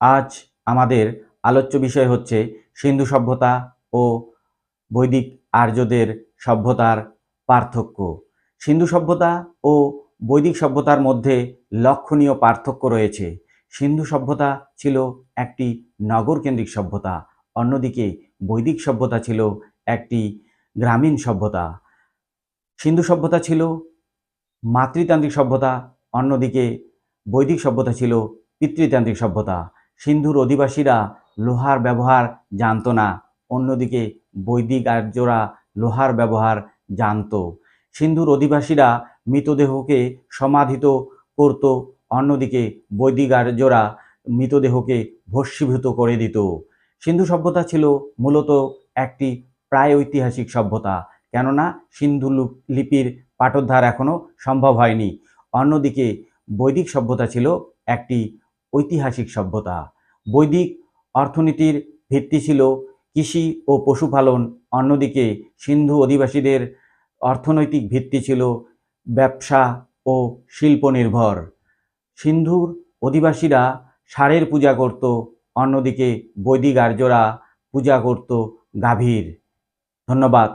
আজ আমাদের আলোচ্য বিষয় হচ্ছে সিন্ধু সভ্যতা ও বৈদিক আর্যদের সভ্যতার পার্থক্য। সিন্ধু সভ্যতা ও বৈদিক সভ্যতার মধ্যে লক্ষণীয় পার্থক্য রয়েছে। সিন্ধু সভ্যতা ছিল একটি নগরকেন্দ্রিক সভ্যতা, অন্যদিকে বৈদিক সভ্যতা ছিল একটি গ্রামীণ সভ্যতা। সিন্ধু সভ্যতা ছিল মাতৃতান্ত্রিক সভ্যতা, অন্যদিকে বৈদিক সভ্যতা ছিল পিতৃতান্ত্রিক সভ্যতা। সিন্ধুর অধিবাসীরা লোহার ব্যবহার জানতো না, অন্যদিকে বৈদিক আর্যরা লোহার ব্যবহার জানতো। সিন্ধুর অধিবাসীরা মৃতদেহকে সমাধিত করত, অন্যদিকে বৈদিক আর্যরা মৃতদেহকে ভস্মীভূত করে দিত। সিন্ধু সভ্যতা ছিল মূলত একটি প্রায় ঐতিহাসিক সভ্যতা, কেননা সিন্ধু লিপির পাঠোদ্ধার এখনও সম্ভব হয়নি। অন্যদিকে বৈদিক সভ্যতা ছিল একটি ঐতিহাসিক সভ্যতা। বৈদিক অর্থনীতির ভিত্তি ছিল কৃষি ও পশুপালন, অন্যদিকে সিন্ধু অধিবাসীদের অর্থনৈতিক ভিত্তি ছিল ব্যবসা ও শিল্প নির্ভর সিন্ধুর অধিবাসীরা ষাঁড়ের পূজা করত, অন্যদিকে বৈদিক আর্যরা পূজা করত গাভীর। ধন্যবাদ।